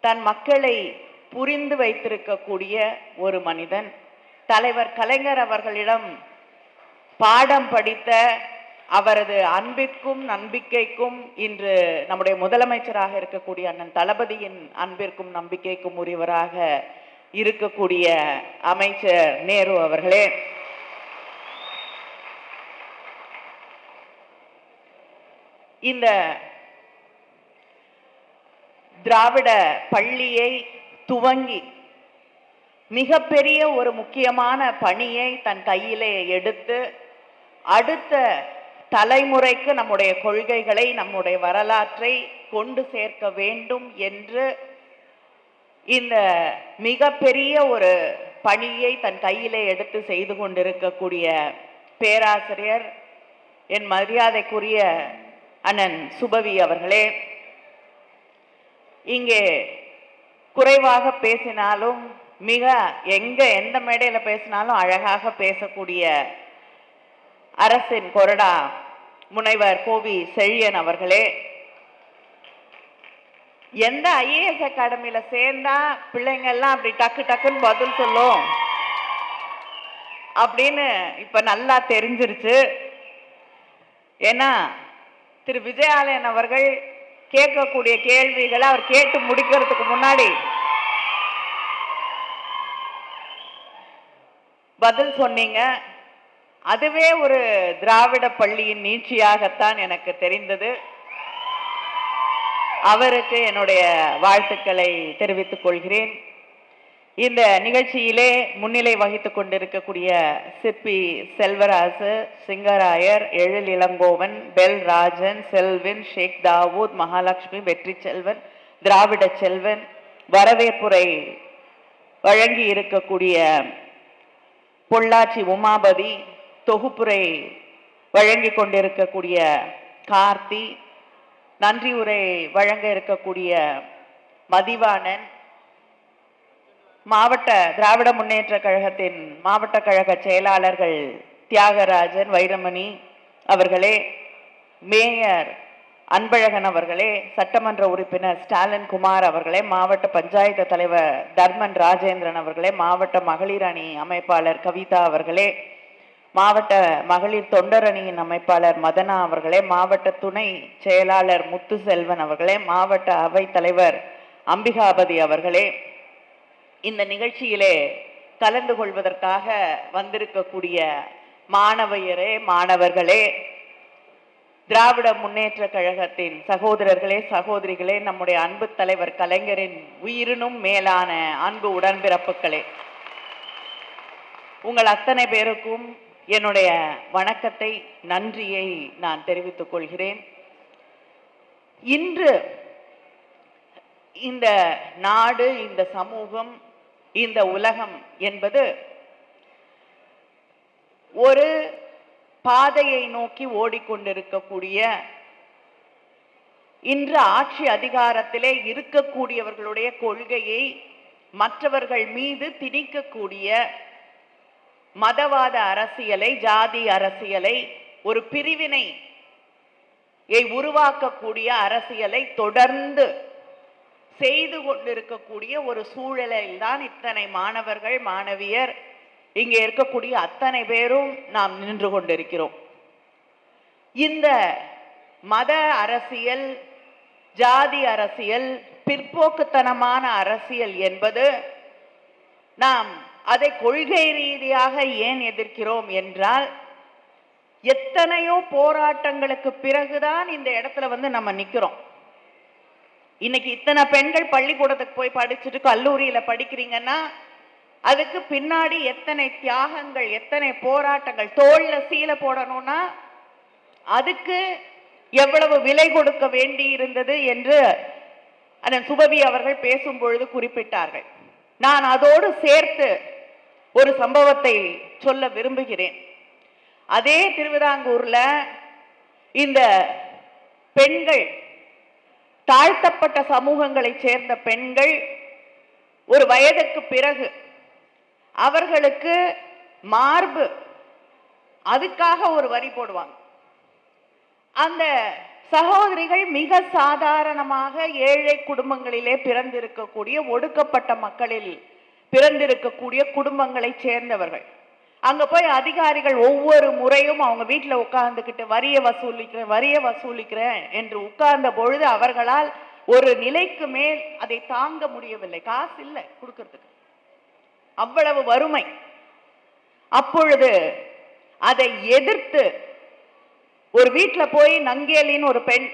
தன் மக்களை புரிந்து வைத்திருக்கக்கூடிய ஒரு மனிதன். தலைவர் கலைஞர் அவர்களிடம் பாடம் படித்த அவரது அன்பிற்கும் நம்பிக்கைக்கும் இன்று நம்முடைய முதலமைச்சராக இருக்கக்கூடிய அண்ணன் தளபதியின் அன்பிற்கும் நம்பிக்கைக்கும் உரியவராக இருக்கக்கூடிய அமைச்சர் நேரு அவர்களே. இந்த திராவிட பள்ளியை துவங்கி மிகப்பெரிய ஒரு முக்கியமான பணியை தன் கையிலே எடுத்து அடுத்த தலைமுறைக்கு நம்முடைய கொள்கைகளை நம்முடைய வரலாற்றை கொண்டு சேர்க்க வேண்டும் என்று இந்த மிகப்பெரிய ஒரு பணியை தன் கையிலே எடுத்து செய்து கொண்டிருக்கக்கூடிய பேராசிரியர் என் மரியாதைக்குரிய அண்ணன் சுபவி அவர்களே இங்கே குறைவாக பேசினாலும் மிக எங்க எந்த மேடையில பேசினாலும் அழகாக பேசக்கூடிய அரசின் கொறடா முனைவர் கோவி செழியன் அவர்களே எந்த ஐஏஎஸ் அகாடமியில சேர்ந்தா பிள்ளைங்க எல்லாம் அப்படி டக்கு டக்குன்னு பதில் சொல்லும் அப்படின்னு இப்ப நல்லா தெரிஞ்சிருச்சு. ஏன்னா திரு விஜயாலயன் அவர்கள் கேட்கக்கூடிய கேள்விகளை அவர் கேட்டு முடிக்கிறதுக்கு முன்னாடி பதில் சொன்னீங்க. அதுவே ஒரு திராவிட பள்ளியின் நீட்சியாகத்தான் எனக்கு தெரிந்தது. அவருக்கு என்னுடைய வாழ்த்துக்களை தெரிவித்துக் கொள்கிறேன். இந்த நிகழ்ச்சியிலே முன்னிலை வகித்துக் கொண்டிருக்கக்கூடிய சிற்பி செல்வராசு சிங்கராயர் எழில் இளங்கோவன் பெல் ராஜன் செல்வின் ஷேக் தாவூத் மகாலட்சுமி வெற்றி செல்வன் திராவிட செல்வன் வரவேற்புரை வழங்கி இருக்கக்கூடிய பொள்ளாச்சி உமாபதி தொகுப்புரை வழங்கி கொண்டிருக்கக்கூடிய கார்த்தி நன்றி உரை வழங்க இருக்கக்கூடிய மதிவாணன் மாவட்ட திராவிட முன்னேற்ற கழகத்தின் மாவட்ட கழக செயலாளர்கள் தியாகராஜன் வைரமணி அவர்களே மேயர் அன்பழகன் அவர்களே சட்டமன்ற உறுப்பினர் ஸ்டாலின் குமார் அவர்களே மாவட்ட பஞ்சாயத்து தலைவர் தர்மன் ராஜேந்திரன் அவர்களே மாவட்ட மகளிர் அணி அமைப்பாளர் கவிதா அவர்களே மாவட்ட மகளிர் தொண்டர் அணியின் அமைப்பாளர் மதனா அவர்களே மாவட்ட துணை செயலாளர் முத்துசெல்வன் அவர்களே மாவட்ட அவை தலைவர் அம்பிகாபதி அவர்களே இந்த நிகழ்ச்சியிலே கலந்து கொள்வதற்காக வந்திருக்கக்கூடிய மாணவியரே மாணவர்களே திராவிட முன்னேற்ற கழகத்தின் சகோதரர்களே சகோதரிகளே நம்முடைய அன்பு தலைவர் கலைஞரின் உயிரினும் மேலான அன்பு உடன்பிறப்புகளே. உங்கள் அத்தனை பேருக்கும் என்னுடைய வணக்கத்தை நன்றியை நான் தெரிவித்துக் கொள்கிறேன். இன்று இந்த நாடு இந்த சமூகம் இந்த உலகம் என்பது ஒரு பாதையை நோக்கி ஓடிக்கொண்டிருக்கக்கூடிய இன்று ஆட்சி அதிகாரத்திலே இருக்கக்கூடியவர்களுடைய கொள்கையை மற்றவர்கள் மீது திணிக்கக்கூடிய மதவாத அரசியலை ஜாதி அரசியலை ஒரு பிரிவினை உருவாக்கக்கூடிய அரசியலை தொடர்ந்து செய்து கொண்டிருக்கக்கூடிய ஒரு சூழலில் தான் இத்தனை மாணவர்கள் மாணவியர் இங்கே இருக்கக்கூடிய அத்தனை பேரும் நாம் நின்று கொண்டிருக்கிறோம். இந்த மத அரசியல் ஜாதி அரசியல் பிற்போக்குத்தனமான அரசியல் என்பது நாம் அதை கொள்கை ரீதியாக ஏன் எதிர்க்கிறோம் என்றால் எத்தனையோ போராட்டங்களுக்கு பிறகுதான் இந்த இடத்துல வந்து நம்ம நிற்கிறோம் இன்னைக்கு இத்தனை பெண்கள் பள்ளிக்கூடத்துக்கு போய் படிச்சுட்டு கல்லூரியில படிக்கிறீங்கன்னா அதுக்கு பின்னாடி எத்தனை தியாகங்கள் எத்தனை போராட்டங்கள் தோல்ல சீலை போடணும்னா அதுக்கு எவ்வளவு விலை கொடுக்க வேண்டி இருந்தது என்று அண்ணன் சுபவி அவர்கள் பேசும் பொழுது குறிப்பிட்டார்கள். நான் அதோடு சேர்த்து ஒரு சம்பவத்தை சொல்ல விரும்புகிறேன். அதே திருவிதாங்கூர்ல இந்த பெண்கள் தாழ்த்தப்பட்ட சமூகங்களைச் சேர்ந்த பெண்கள் ஒரு வயதுக்கு பிறகு அவர்களுக்கு மார்பு அதுக்காக ஒரு வரி போடுவாங்க. அந்த சகோதரிகள் மிக சாதாரணமாக ஏழை குடும்பங்களிலே பிறந்திருக்கக்கூடிய ஒடுக்கப்பட்ட மக்களில் பிறந்திருக்கக்கூடிய குடும்பங்களைச் சேர்ந்தவர்கள். அங்க போய் அதிகாரிகள் ஒவ்வொரு முறையும் அவங்க வீட்டில் உட்கார்ந்துக்கிட்டு வரிய வசூலிக்கிறேன் வரிய வசூலிக்கிறேன் என்று உட்கார்ந்த பொழுது அவர்களால் ஒரு நிலைக்கு மேல் அதை தாங்க முடியவில்லை. காசு இல்லை கொடுக்கறதுக்கு. அவ்வளவு வறுமை. அப்பொழுது அதை எதிர்த்து ஒரு வீட்டில் போய் நங்கேலின்னு ஒரு பெண்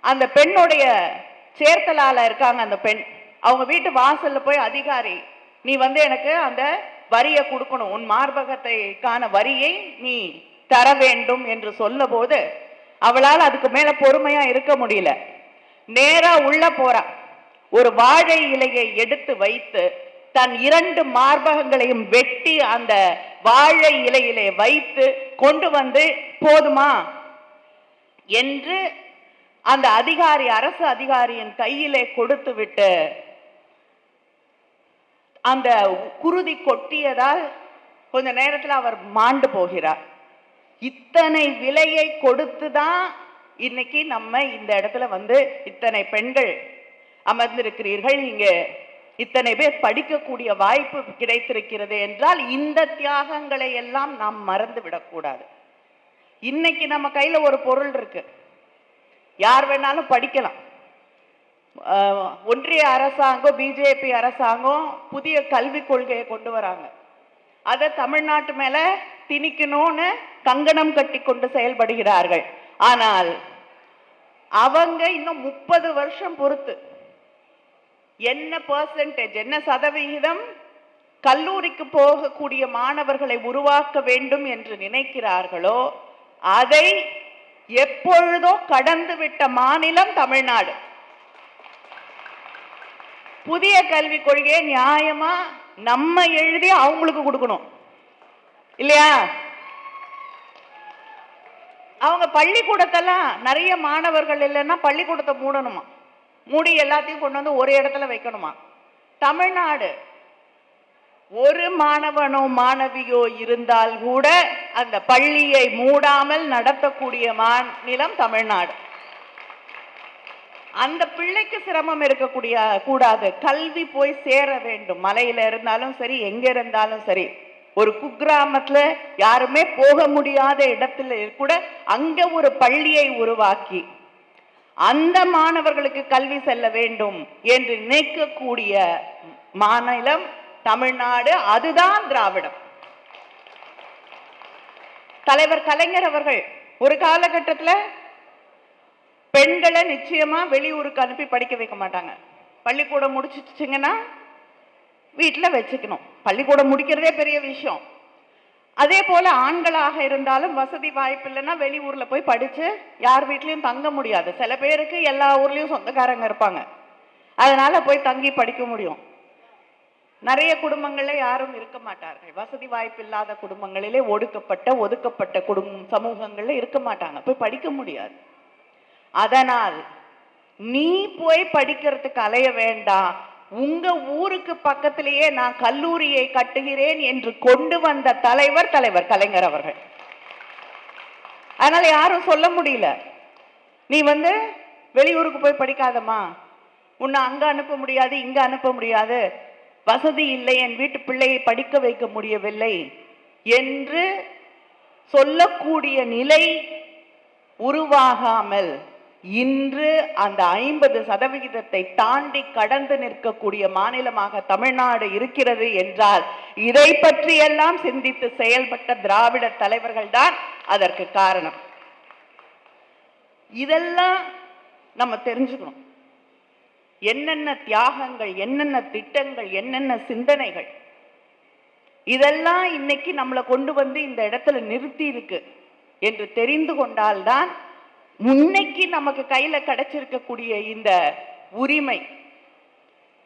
அந்த பெண்ணுடைய சேர்த்தலால இருக்காங்க அந்த பெண். அவங்க வீட்டு வாசல்ல போய் அதிகாரி நீ வந்து எனக்கு அந்த வரியை கொடுக்கணும். உன் மார்பகத்தைக்கான வரியை நீ தர வேண்டும் என்று சொன்னபோது அவளால் அதுக்கு மேல பொறுமையா இருக்க முடியல. நேரா உள்ள போறா. ஒரு வாழை இலையை எடுத்து வைத்து தன் இரண்டு மார்பகங்களையும் வெட்டி அந்த வாழை இலையிலே வைத்து கொண்டு வந்து போதுமா? என்று அந்த அதிகாரி அரசு அதிகாரியின் கையிலே கொடுத்து விட்டு அந்த குருதி கொட்டியதால் கொஞ்ச நேரத்தில் அவர் மாண்டு போகிறார். இத்தனை விலையை கொடுத்து தான் இன்னைக்கு நம்ம இந்த இடத்துல வந்து இத்தனை பெண்கள் அமர்ந்திருக்கிறீர்கள். இங்கே இத்தனை பேர் படிக்கக்கூடிய வாய்ப்பு கிடைத்திருக்கிறது என்றால் இந்த தியாகங்களை எல்லாம் நாம் மறந்து விடக்கூடாது. இன்னைக்கு நம்ம கையில் ஒரு பொருள் இருக்கு. யார் வேணாலும் படிக்கலாம். ஒன்றிய அரசாங்கம் பிஜேபி அரசாங்கம் புதிய கல்விக் கொள்கையை கொண்டு வராங்க. அதை தமிழ்நாட்டு மேல திணிக்கணும்னு கங்கணம் கட்டி கொண்டு செயல்படுகிறார்கள். ஆனால் அவங்க இன்னும் முப்பது வருஷம் பொறுத்து என்ன பர்சன்டேஜ் என்ன சதவிகிதம் கல்லூரிக்கு போகக்கூடிய மாணவர்களை உருவாக்க வேண்டும் என்று நினைக்கிறார்களோ அதை எப்பொழுதோ கடந்து விட்ட மாநிலம் தமிழ்நாடு. புதிய கல்விக் கொள்கையை நியாயமா நம்ம எழுதி அவங்களுக்கு கொடுக்கணும். இல்லையா? அவங்க பள்ளிக்கூடத்தெல்லாம் நிறைய மாணவர்கள் இல்லைன்னா பள்ளிக்கூடத்தை மூடணுமா? மூடி எல்லாத்தையும் கொண்டு வந்து ஒரு இடத்துல வைக்கணுமா? தமிழ்நாடு ஒரு மாணவனோ மாணவியோ இருந்தால் கூட அந்த பள்ளியை மூடாமல் நடத்தக்கூடிய மாநிலம் தமிழ்நாடு. அந்த பிள்ளைக்கு சிரமம் இருக்கக்கூடிய கூடாது. கல்வி போய் சேர வேண்டும். மலையில இருந்தாலும் சரி எங்க இருந்தாலும் சரி. ஒரு குக்கிராமத்துல யாருமே போக முடியாத இடத்துல கூட அங்க ஒரு பள்ளியை உருவாக்கி அந்த மாணவர்களுக்கு கல்வி செல்ல வேண்டும் என்று நினைக்கக்கூடிய மாநிலம் தமிழ்நாடு. அதுதான் திராவிடம். தலைவர் கலைஞர் அவர்கள் ஒரு காலகட்டத்துல பெண்களை நிச்சயமா வெளியூருக்கு அனுப்பி படிக்க வைக்க மாட்டாங்க. பள்ளிக்கூடம் முடிச்சிச்சுங்கன்னா வீட்டில் வச்சுக்கணும். பள்ளிக்கூடம் முடிக்கிறதே பெரிய விஷயம். அதே போல ஆண்களாக இருந்தாலும் வசதி வாய்ப்பு இல்லைன்னா வெளியூரில் போய் படிச்சு யார் வீட்லேயும் தங்க முடியாது. சில பேருக்கு எல்லா ஊர்லேயும் சொந்தக்காரங்க இருப்பாங்க. அதனால போய் தங்கி படிக்க முடியும். நிறைய குடும்பங்களில் யாரும் இருக்க மாட்டார்கள். வசதி வாய்ப்பு இல்லாத குடும்பங்களிலே ஒடுக்கப்பட்ட ஒதுக்கப்பட்ட குடும்ப சமூகங்களில் இருக்க மாட்டாங்க. போய் படிக்க முடியாது. அதனால் நீ போய் படிக்கிறதுக்கு அலைய வேண்டாம். உங்க ஊருக்கு பக்கத்திலேயே நான் கல்லூரியை கட்டுகிறேன் என்று கொண்டு வந்த தலைவர் தலைவர் கலைஞர் அவர்கள். அதனால யாரும் சொல்ல முடியல. நீ வந்து வெளியூருக்கு போய் படிக்காதம்மா. உன்னை அங்க அனுப்ப முடியாது இங்க அனுப்ப முடியாது. வசதி இல்லை என் வீட்டு பிள்ளையை படிக்க வைக்க முடியவில்லை என்று சொல்லக்கூடிய நிலை உருவாகாமல் இன்று அந்த ஐம்பது சதவிகிதத்தை தாண்டி கடந்து நிற்கக்கூடிய மாநிலமாக தமிழ்நாடு இருக்கிறது என்றால் இதை பற்றியெல்லாம் சிந்தித்து செயல்பட்ட திராவிட தலைவர்கள் தான் அதற்கு காரணம். இதெல்லாம் நம்ம தெரிஞ்சுக்கணும். என்னென்ன தியாகங்கள் என்னென்ன திட்டங்கள் என்னென்ன சிந்தனைகள் இதெல்லாம் இன்னைக்கு நம்மளை கொண்டு வந்து இந்த இடத்துல நிறுத்தி இருக்கு என்று தெரிந்து கொண்டால்தான் முன்னைக்கு நமக்கு கையில கிடைச்சிருக்கக்கூடிய இந்த உரிமை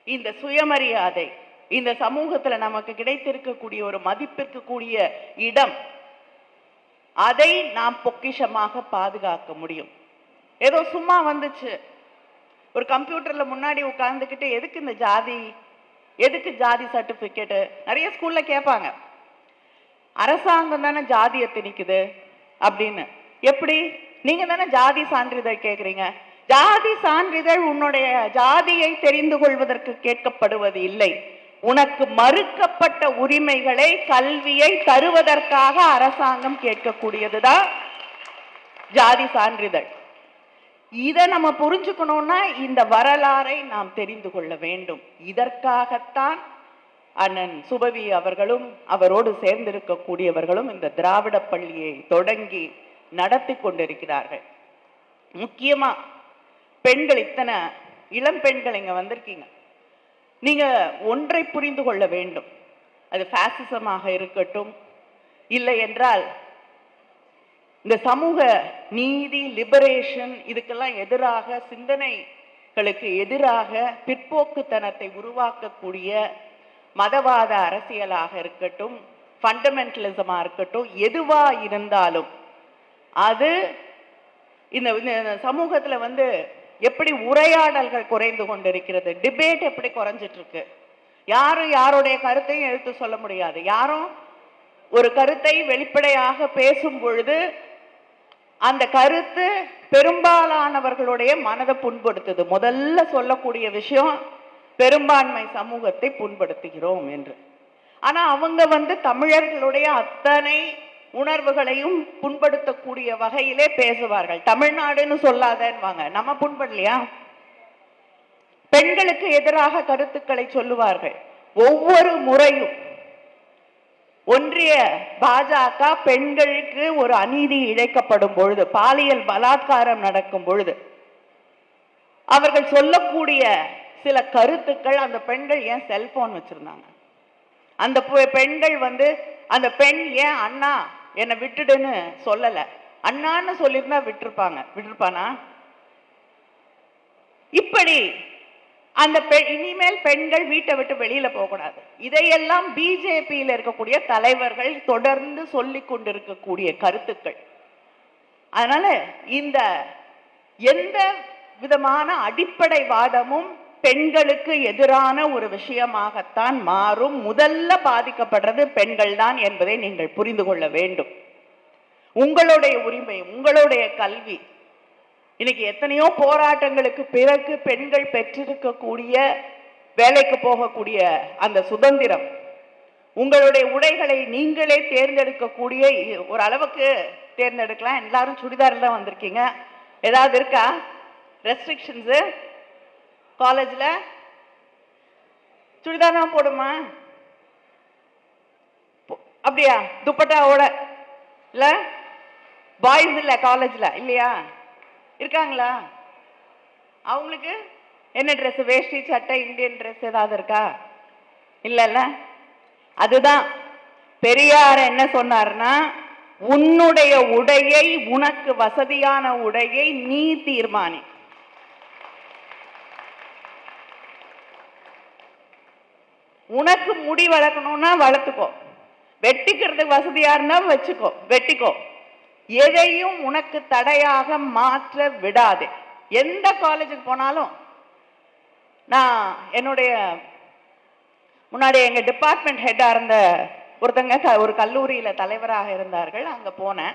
இந்த சுயமரியாதை இந்த சமூகத்துல நமக்கு கிடைத்திருக்கக்கூடிய ஒரு மதிப்பிற்கு கூடிய இடம் அதை நாம் பொக்கிஷமாக பாதுகாக்க முடியும். ஏதோ சும்மா வந்துச்சு. ஒரு கம்ப்யூட்டர்ல முன்னாடி உட்கார்ந்துக்கிட்டு எதுக்கு இந்த ஜாதி எதுக்கு ஜாதி சர்டிபிகேட்டு நிறைய ஸ்கூல்ல கேட்பாங்க. அரசாங்கம் தானே ஜாதியை திணிக்குது அப்படின்னு. எப்படி? நீங்க தானே ஜாதி சான்றிதழ் கேட்குறீங்க ஜாதி சான்றிதழ் உன்னுடைய ஜாதியை தெரிந்து கொள்வதற்கு கேட்கப்படுவது இல்லை. உனக்கு மறுக்கப்பட்ட உரிமைகளை கல்வியை தருவதற்காக அரசாங்கம் கேட்கக்கூடியதுதான் ஜாதி சான்றிதழ். இதை நம்ம புரிஞ்சுக்கணும்னா இந்த வரலாறை நாம் தெரிந்து கொள்ள வேண்டும். இதற்காகத்தான் அண்ணன் சுபவி அவர்களும் அவரோடு சேர்ந்திருக்கக்கூடியவர்களும் இந்த திராவிட பள்ளியை தொடங்கி நடத்தி கொண்டிருக்கிறார்கள் முக்கியமாக பெண்கள் இத்தனை இளம் பெண்கள் இங்கே வந்திருக்கீங்க. நீங்கள் ஒன்றை புரிந்து கொள்ள வேண்டும். அது ஃபேசிசமாக இருக்கட்டும் இல்லை என்றால் இந்த சமூக நீதி லிபரேஷன் இதுக்கெல்லாம் எதிராக சிந்தனைகளுக்கு எதிராக பிற்போக்குத்தனத்தை உருவாக்கக்கூடிய மதவாத அரசியலாக இருக்கட்டும் ஃபண்டமெண்டலிசமாக இருக்கட்டும் எதுவாக இருந்தாலும் அது இந்த சமூகத்தில் வந்து எப்படி உரையாடல்கள் குறைந்து கொண்டிருக்கிறது டிபேட் எப்படி குறைஞ்சிட்டு இருக்கு யாரும் யாருடைய கருத்தையும் எழுத்து சொல்ல முடியாது. யாரும் ஒரு கருத்தை வெளிப்படையாக பேசும் பொழுது அந்த கருத்து பெரும்பாலானவர்களுடைய மனதை புண்படுத்துது. முதல்ல சொல்லக்கூடிய விஷயம் பெரும்பான்மை சமூகத்தை புண்படுத்துகிறோம் என்று. ஆனா அவங்க வந்து தமிழர்களுடைய அத்தனை உணர்வுகளையும் புண்படுத்தக்கூடிய வகையிலே பேசுவார்கள். தமிழ்நாடுன்னு சொல்லாதேன்னுவாங்க. நம்ம புண்படலையா? பெண்களுக்கு எதிராக கருத்துக்களை சொல்லுவார்கள். ஒவ்வொரு முறையும். ஒன்றிய பாஜக பெண்களுக்கு ஒரு அநீதி இழைக்கப்படும் பொழுது பாலியல் பலாத்காரம் நடக்கும் பொழுது அவர்கள் சொல்லக்கூடிய சில கருத்துக்கள் அந்த பெண்கள் ஏன் செல்போன் வச்சிருந்தாங்க? அந்த பெண்கள் வந்து அந்த பெண் ஏன் அண்ணா என்னை விட்டுடுன்னு சொல்லலை. அண்ணான்னு சொல்லியிருந்தா விட்டிருப்பாங்க. விட்டுருப்பானா? இப்படி அந்த பெ- இனிமேல் பெண்கள் வீட்டை விட்டு வெளியில போகக்கூடாது. இதையெல்லாம் பிஜேபியில் இருக்கக்கூடிய தலைவர்கள் தொடர்ந்து சொல்லி கொண்டிருக்கக்கூடிய கருத்துக்கள். அதனால இந்த எந்த விதமான அடிப்படை வாதமும் பெண்களுக்கு எதிரான ஒரு விஷயமாகத்தான் மாறும். முதல்ல பாதிக்கப்படுறது பெண்கள் தான் என்பதை நீங்கள் புரிந்து கொள்ள வேண்டும். உங்களுடைய உரிமை உங்களுடைய கல்வி. இன்னைக்கு எத்தனையோ போராட்டங்களுக்கு பிறகு பெண்கள் பெற்றிருக்கக்கூடிய வேலைக்கு போகக்கூடிய அந்த சுதந்திரம் உங்களுடைய உடைகளை நீங்களே தேர்ந்தெடுக்கக்கூடிய இ- ஒரு அளவுக்கு தேர்ந்தெடுக்கலாம். எல்லாரும் சுடிதாரில் வந்திருக்கீங்க. ஏதாவது இருக்கா? ரெஸ்ட்ரிக்ஷன்ஸு காலேஜில் சுடிதார் தான் போடுமா? போ- அப்படியா? துப்பட்டாவோட இல்லை? பாய்ஸ் இல்லை காலேஜில் இல்லையா? இருக்காங்களா? அவங்களுக்கு என்ன ட்ரெஸ் வேஷ்டி சட்டை இந்தியன் ட்ரெஸ் ஏதாவது இருக்கா? இல்லைல்ல? அதுதான். பெரியார் என்ன சொன்னார்னா உன்னுடைய உடையை உனக்கு வசதியான உடையை நீ தீர்மானி. உனக்கு முடி வளர்க்கணும்னா வளர்த்துக்கோ. வெட்டிக்கிறதுக்கு வசதியாக இருந்தால் வச்சுக்கோ. வெட்டிக்கோ. எதையும் உனக்கு தடையாக மாற்ற விடாதே. எந்த காலேஜுக்கு போனாலும் நான் என்னுடைய முன்னாடி எங்கள் டிபார்ட்மெண்ட் ஹெட்டாக இருந்த ஒருத்தங்க க- ஒரு கல்லூரியில் தலைவராக இருந்தார்கள். அங்கே போனேன்.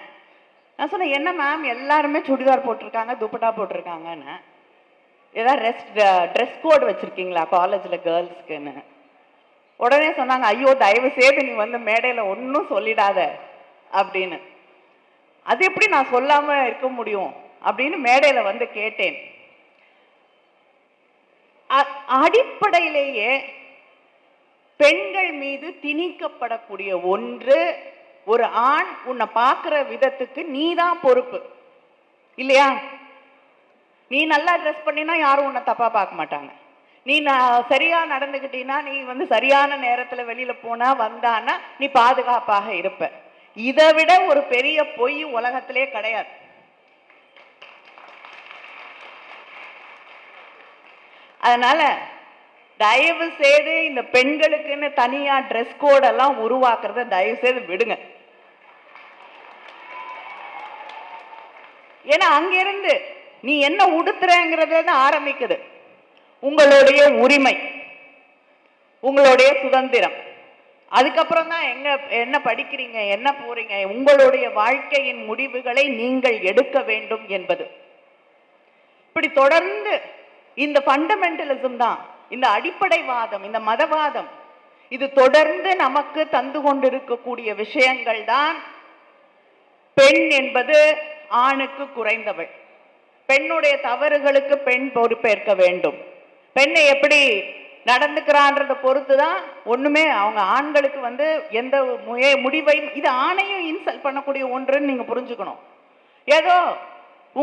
நான் சொன்னேன் என்ன மேம் எல்லாருமே சுடிதார் போட்டிருக்காங்க துப்பட்டா போட்டிருக்காங்கன்னு. ஏதாவது ரெஸ்ட் ட்ரெஸ் கோட் வச்சுருக்கீங்களா? காலேஜில் கேர்ள்ஸ்க்குன்னு உடனே சொன்னாங்க ஐயோ தயவு செய்து நீ வந்து மேடையில் ஒன்றும் சொல்லிடாத அப்படின்னு. அது எப்படி நான் சொல்லாமல் இருக்க முடியும்? அப்படின்னு மேடையில் வந்து கேட்டேன். அ- அடிப்படையிலேயே பெண்கள் மீது திணிக்கப்படக்கூடிய ஒன்று ஒரு ஆண் உன்னை பார்க்குற விதத்துக்கு நீ தான் பொறுப்பு. இல்லையா? நீ நல்லா ட்ரெஸ் பண்ணினா யாரும் உன்னை தப்பாக பார்க்க மாட்டாங்க. நீ நான் சரியாக நடந்துக்கிட்டீன்னா நீ வந்து சரியான நேரத்தில் வெளியில் போனா வந்தான்னா நீ பாதுகாப்பாக இருப்ப. இதை விட ஒரு பெரிய பொய் உலகத்திலே கிடையாது. அதனால தயவு செய்து இந்த பெண்களுக்குன்னு தனியாக ட்ரெஸ் கோடெல்லாம் உருவாக்குறத தயவு செய்து விடுங்க. ஏன்னா அங்கிருந்து நீ என்ன உடுத்துறங்கிறதுல ஆரம்பிக்குது. உங்களுடைய உரிமை உங்களுடைய சுதந்திரம். அதுக்கப்புறம் தான் எங்க என்ன படிக்கிறீங்க என்ன போறீங்க உங்களுடைய வாழ்க்கையின் முடிவுகளை நீங்கள் எடுக்க வேண்டும் என்பது. இப்படி தொடர்ந்து இந்த ஃபண்டமெண்டலிசம் தான் இந்த அடிப்படைவாதம் இந்த மதவாதம் இது தொடர்ந்து நமக்கு தந்து கொண்டிருக்கக்கூடிய விஷயங்கள் தான் பெண் என்பது ஆணுக்கு குறைந்தவள். பெண்ணுடைய தவறுகளுக்கு பெண் பொறுப்பேற்க வேண்டும். பெண்ணை எப்படி நடந்துக்கிறான்றத பொறுத்து தான் ஒன்றுமே அவங்க ஆண்களுக்கு வந்து எந்த முய முடிவையும் இது ஆணையும் இன்சல்ட் பண்ணக்கூடிய ஒன்றுன்னு நீங்கள் புரிஞ்சுக்கணும். ஏதோ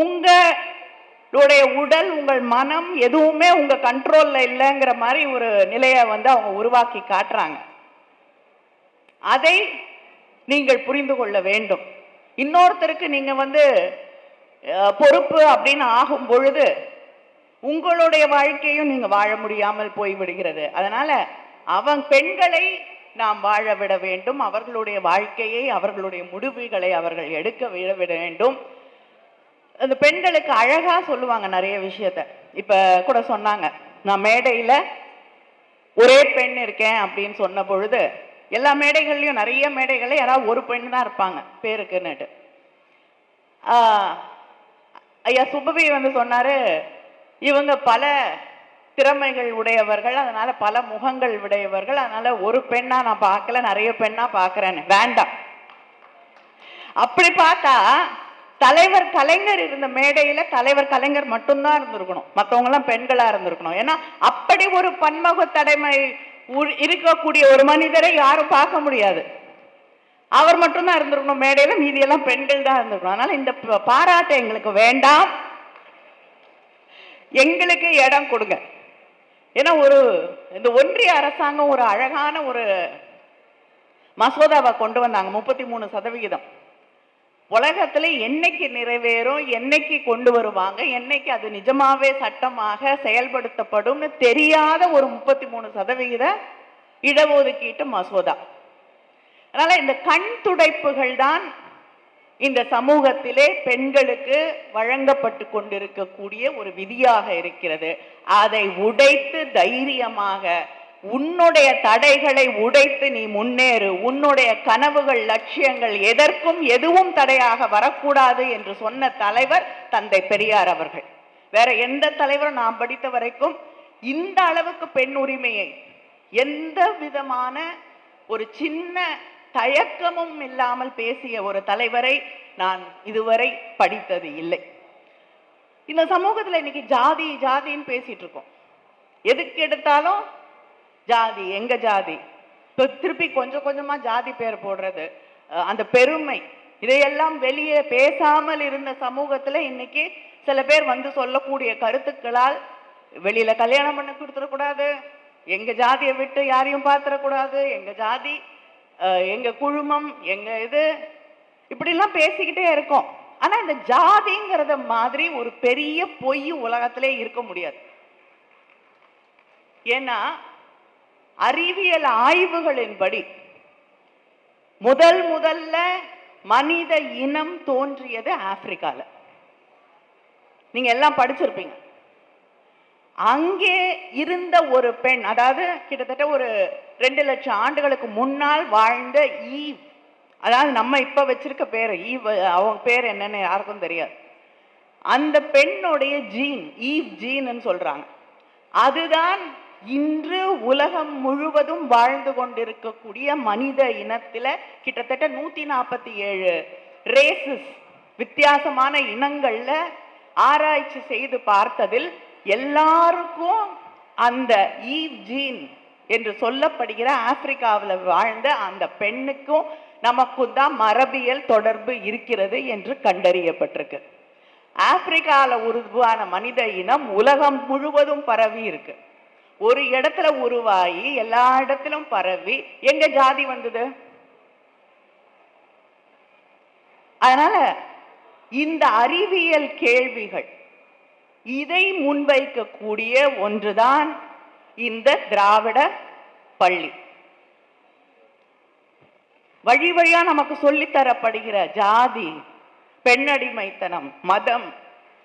உங்களுடைய உடல் உங்கள் மனம் எதுவுமே உங்கள் கண்ட்ரோலில் இல்லைங்கிற மாதிரி ஒரு நிலையை வந்து அவங்க உருவாக்கி காட்டுறாங்க. அதை நீங்கள் புரிந்து கொள்ள வேண்டும். இன்னொருத்தருக்கு நீங்கள் வந்து பொறுப்பு அப்படின்னு ஆகும் பொழுது உங்களுடைய வாழ்க்கையும் நீங்க வாழ முடியாமல் போய்விடுகிறது. அதனால் அதனால அவன் பெண்களை நாம் வாழ விட வேண்டும். அவர்களுடைய வாழ்க்கையை அவர்களுடைய முடிவுகளை அவர்கள் எடுக்க விட விட வேண்டும். அந்த பெண்களுக்கு அழகா சொல்லுவாங்க நிறைய விஷயத்த. இப்ப கூட சொன்னாங்க நான் மேடையில ஒரே பெண் இருக்கேன் அப்படின்னு சொன்ன பொழுது எல்லா மேடைகள்லயும் நிறைய மேடைகள்ல யாராவது ஒரு பெண் தான் இருப்பாங்க பேருக்குன்னுட்டு. ஐயா சுபவி வந்து சொன்னாரு இவங்க பல திறமைகள் உடையவர்கள் அதனால பல முகங்கள் உடையவர்கள் அதனால ஒரு பெண்ணா நான் பார்க்கல நிறைய பெண்ணா பார்க்கறேன்னு. வேண்டாம். அப்படி பார்த்தா தலைவர் கலைஞர் இருந்த மேடையில தலைவர் கலைஞர் மட்டும்தான் இருந்திருக்கணும். மத்தவங்க எல்லாம் பெண்களா இருந்திருக்கணும். ஏன்னா அப்படி ஒரு பன்முக தடைமை உ- இருக்கக்கூடிய ஒரு மனிதரை யாரும் பார்க்க முடியாது. அவர் மட்டும்தான் இருந்திருக்கணும் மேடையில மீதி எல்லாம் பெண்கள் தான் இருந்திருக்கணும். அதனால இந்த பாராட்டை எங்களுக்கு வேண்டாம். எங்களுக்கு இடம் கொடுங்க. ஏன்னா ஒரு இந்த ஒன்றிய அரசாங்கம் ஒரு அழகான ஒரு மசோதாவை கொண்டு வந்தாங்க முப்பத்தி மூணு சதவிகிதம். உலகத்தில் என்னைக்கு நிறைவேறும் என்னைக்கு கொண்டு வருவாங்க என்னைக்கு அது நிஜமாவே சட்டமாக செயல்படுத்தப்படும்னு தெரியாத ஒரு முப்பத்தி மூணு சதவிகித இடஒதுக்கீட்டு மசோதா. அதனால இந்த கண் துடைப்புகள் தான் இந்த சமூகத்திலே பெண்களுக்கு வழங்கப்பட்டு கொண்டிருக்கக்கூடிய ஒரு விதியாக இருக்கிறது. அதை உடைத்து தைரியமாக உன்னுடைய தடைகளை உடைத்து நீ முன்னேறு உன்னுடைய கனவுகள் லட்சியங்கள் எதற்கும் எதுவும் தடையாக வரக்கூடாது என்று சொன்ன தலைவர் தந்தை பெரியார் அவர்கள். வேற எந்த தலைவரும் நாம் படித்த வரைக்கும் இந்த அளவுக்கு பெண் உரிமையை எந்த விதமான ஒரு சின்ன தயக்கமும் இல்லாமல் பேசிய ஒரு தலைவரை நான் இதுவரை படித்தது இல்லை. இந்த சமூகத்துல இன்னைக்கு ஜாதி ஜாதின்னு பேசிட்டு இருக்கோம். எதுக்கு எடுத்தாலும் ஜாதி எங்க ஜாதி? இப்போ திருப்பி கொஞ்சம் கொஞ்சமா ஜாதி பேர் போடுறது அஹ் அந்த பெருமை இதையெல்லாம் வெளியே பேசாமல் இருந்த சமூகத்துல இன்னைக்கு சில பேர் வந்து சொல்லக்கூடிய கருத்துக்களால் வெளியில கல்யாணம் பண்ணி கொடுத்துடக்கூடாது எங்க ஜாதியை விட்டு யாரையும் பார்த்துடக்கூடாது எங்க ஜாதி அஹ் எங்க குழுமம் எங்க இது இப்படிலாம் பேசிக்கிட்டே இருக்கோம். ஆனா இந்த ஜாதிங்கிறத மாதிரி ஒரு பெரிய பொய் உலகத்திலே இருக்க முடியாது. ஏன்னா அறிவியல் ஆய்வுகளின்படி முதல் முதல்ல மனித இனம் தோன்றியது ஆப்பிரிக்கால. நீங்க எல்லாம் படிச்சிருப்பீங்க. அங்கே இருந்த ஒரு பெண் அதாவது கிட்டத்தட்ட ஒரு ரெண்டு லட்சம் ஆண்டுகளுக்கு முன்னால் வாழ்ந்த ஈவ். அதாவது நம்ம இப்போ வச்சிருக்க பேர் ஈவ் அவங்க பேர் என்னன்னு யாருக்கும் தெரியாது. அந்த பெண்ணுடைய ஜீன் ஈவ் ஜீன்னு சொல்கிறாங்க அதுதான் இன்று உலகம் முழுவதும் வாழ்ந்து கொண்டிருக்கக்கூடிய மனித இனத்தில் கிட்டத்தட்ட நூற்றி நாற்பத்தி ஏழு ரேசஸ் வித்தியாசமான இனங்களில் ஆராய்ச்சி செய்து பார்த்ததில் எல்லாருக்கும் அந்த ஈவ் ஜீன் என்று சொல்லப்படுகிற ஆப்பிரிக்காவில் வாழ்ந்த அந்த பெண்ணுக்கும் நமக்கும் தான் மரபியல் தொடர்பு இருக்கிறது என்று கண்டறியப்பட்டிருக்கு. ஆப்பிரிக்காவில் உருவான மனித இனம் உலகம் முழுவதும் பரவி இருக்கு. ஒரு இடத்துல உருவாகி எல்லா இடத்திலும் பரவி எங்க ஜாதி வந்தது? அதனால இந்த அறிவியல் கேள்விகள் இதை முன்வைக்கக்கூடிய ஒன்றுதான் இந்த திராவிட பள்ளி. வழி வழியா நமக்கு சொல்லித் தரப்படுகிற ஜாதி பெண்ணடிமைத்தனம் மதம்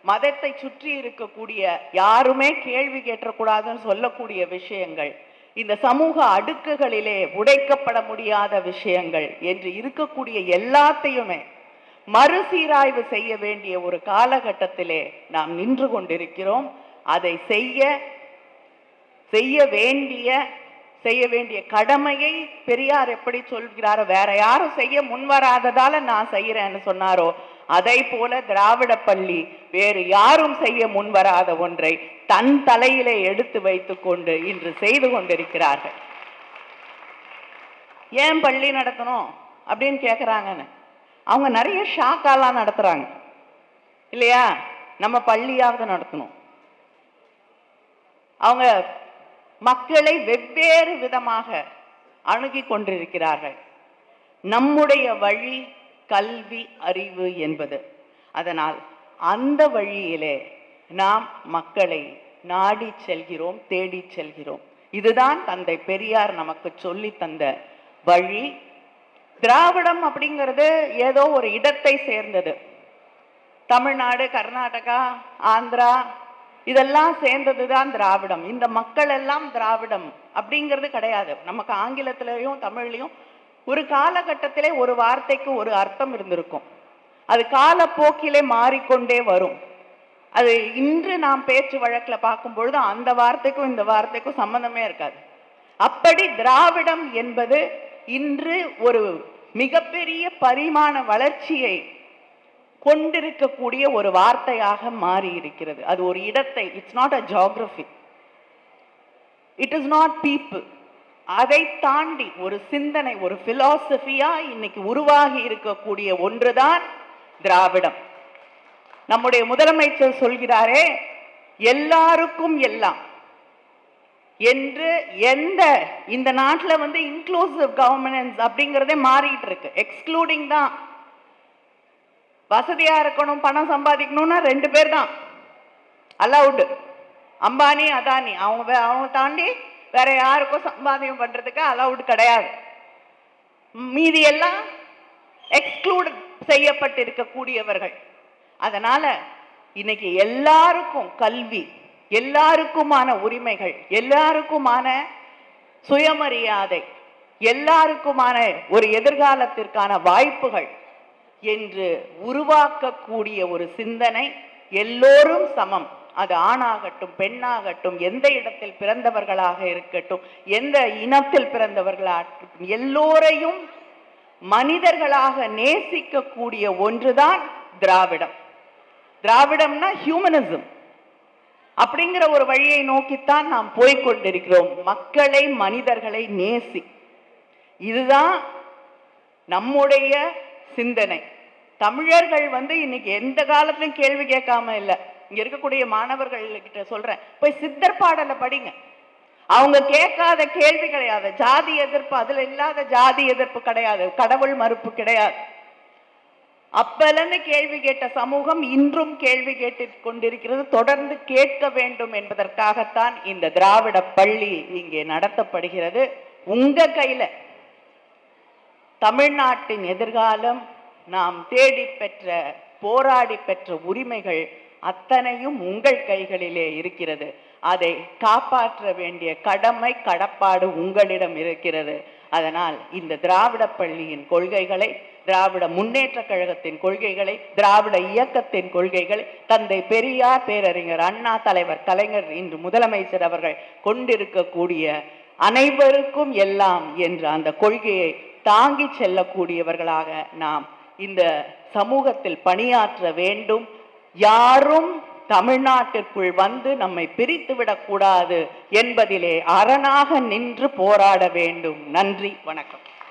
மதத்தை சுற்றி இருக்கக்கூடிய யாருமே கேள்வி கேட்டக்கூடாதுன்னு சொல்லக்கூடிய விஷயங்கள் இந்த சமூக அடுக்குகளிலே உடைக்கப்பட முடியாத விஷயங்கள் என்று இருக்கக்கூடிய எல்லாத்தையுமே மறுசீராய்வு செய்ய வேண்டிய ஒரு காலகட்டத்திலே நாம் நின்று கொண்டிருக்கிறோம். அதை செய்ய செய்ய வேண்டிய செய்ய வேண்டிய கடமையை பெரியார் எப்படி சொல்கிறாரோ வேற யாரும் செய்ய முன்வராததால நான் செய்யறேன்னு சொன்னாரோ அதை போல திராவிட பள்ளி வேறு யாரும் செய்ய முன்வராத ஒன்றை தன் தலையிலே எடுத்து வைத்துக்கொண்டு இன்று செய்து கொண்டிருக்கிறார்கள். ஏன் பள்ளி நடத்தணும் அப்படின்னு கேட்குறாங்கன்னு அவங்க நிறைய ஷாக்காலாம் நடத்துறாங்க. இல்லையா? நம்ம பள்ளியாவது நடத்தணும். அவங்க மக்களை வெவ்வேறு விதமாக அணுகி கொண்டிருக்கிறார்கள். நம்முடைய வழி கல்வி அறிவு என்பது. அதனால் அந்த வழியிலே நாம் மக்களை நாடி செல்கிறோம் தேடி செல்கிறோம். இதுதான் தந்தை பெரியார் நமக்கு சொல்லி தந்த வழி. திராவிடம் அப்படிங்கிறது ஏதோ ஒரு இடத்தை சேர்ந்தது. தமிழ்நாடு கர்நாடகா ஆந்திரா இதெல்லாம் சேர்ந்தது தான் திராவிடம். இந்த மக்கள் எல்லாம் திராவிடம் அப்படிங்கிறது கிடையாது. நமக்கு ஆங்கிலத்திலையும் தமிழ்லையும் ஒரு காலகட்டத்திலே ஒரு வார்த்தைக்கு ஒரு அர்த்தம் இருந்திருக்கும். அது காலப்போக்கிலே மாறிக்கொண்டே வரும். அது இன்று நாம் பேச்சு வழக்கில் பார்க்கும்பொழுது அந்த வார்த்தைக்கும் இந்த வார்த்தைக்கும் சம்மந்தமே இருக்காது. அப்படி திராவிடம் என்பது இன்று ஒரு மிகப்பெரிய பரிமாண வளர்ச்சியை கொண்டிருக்கக்கூடிய ஒரு வார்த்தையாக மாறி இருக்கிறது அது ஒரு இடத்தை it's not a geography it is not people அதை தாண்டி ஒரு சிந்தனை ஒரு பிலாசபியா இன்னைக்கு உருவாகி இருக்கக்கூடிய ஒன்றுதான் திராவிடம். நம்முடைய முதலமைச்சர் சொல்கிறாரே எல்லாருக்கும் எல்லாம் என்று எந்த இந்த நாட்டில் வந்து இன்க்ளூசிவ் கவர்னன்ஸ் அப்படிங்கிறதே மாறிட்டு இருக்கு எக்ஸ்க்ளூடிங் தான். வசதியாக இருக்கணும் பணம் சம்பாதிக்கணும்னா ரெண்டு பேர் தான். அலவுடு அம்பானி அதானி. அவங்க வே- அவங்க தாண்டி வேற யாருக்கும் சம்பாதியம் பண்ணுறதுக்கு அலவுடு கிடையாது. மீதி எல்லாம் எக்ஸ்க்ளூட் செய்யப்பட்டிருக்கக்கூடியவர்கள். அதனால இன்னைக்கு எல்லாருக்கும் கல்வி எல்லாருக்குமான உரிமைகள் எல்லாருக்குமான சுயமரியாதை எல்லாருக்குமான ஒரு எதிர்காலத்திற்கான வாய்ப்புகள் என்று உருவாக்கக்கூடிய ஒரு சிந்தனை எல்லோரும் சமம். அது ஆணாகட்டும் பெண்ணாகட்டும் எந்த இடத்தில் பிறந்தவர்களாக இருக்கட்டும் எந்த இனத்தில் பிறந்தவர்களாகட்டும் எல்லோரையும் மனிதர்களாக நேசிக்கக்கூடிய ஒன்றுதான் திராவிடம். திராவிடம்னா ஹியூமனிசம் அப்படிங்கிற ஒரு வழியை நோக்கித்தான் நாம் போய்க்கொண்டிருக்கிறோம். மக்களை மனிதர்களை நேசி. இதுதான் நம்முடைய சிந்தனை. தமிழர்கள் வந்து இன்னைக்கு எந்த காலத்திலும் கேள்வி கேட்காம இல்லை. இங்க இருக்கக்கூடிய மாணவர்கள் கிட்ட சொல்றேன். போய் சித்தர் பாடலை படிங்க. அவங்க கேட்காத கேள்வி கிடையாது. ஜாதி எதிர்ப்பு அதுல இல்லாத ஜாதி எதிர்ப்பு கிடையாது. கடவுள் மறுப்பு கிடையாது. அப்பலன்னு கேள்வி கேட்ட சமூகம் இன்றும் கேள்வி கேட்டு கொண்டிருக்கிறது. தொடர்ந்து கேட்க வேண்டும் என்பதற்காகத்தான் இந்த திராவிட பள்ளி இங்கே நடத்தப்படுகிறது. உங்க கையில தமிழ்நாட்டின் எதிர்காலம் நாம் தேடி பெற்ற போராடி பெற்ற உரிமைகள் அத்தனையும் உங்கள் கைகளிலே இருக்கிறது. அதை காப்பாற்ற வேண்டிய கடமை கடப்பாடு உங்களிடம் இருக்கிறது. அதனால் இந்த திராவிட பள்ளியின் கொள்கைகளை திராவிட முன்னேற்ற கழகத்தின் கொள்கைகளை திராவிட இயக்கத்தின் கொள்கைகளை தந்தை பெரியார் பேரறிஞர் அண்ணா தலைவர் கலைஞர் இன்று முதலமைச்சர் அவர்கள் கொண்டிருக்கக்கூடிய அனைவருக்கும் எல்லாம் என்ற அந்த கொள்கையை தாங்கி செல்லக்கூடியவர்களாக நாம் இந்த சமூகத்தில் பணியாற்ற வேண்டும். யாரும் தமிழ்நாட்டிற்குள் வந்து நம்மை பிரித்து விடக்கூடாது என்பதிலே அரணாக நின்று போராட வேண்டும். நன்றி வணக்கம்.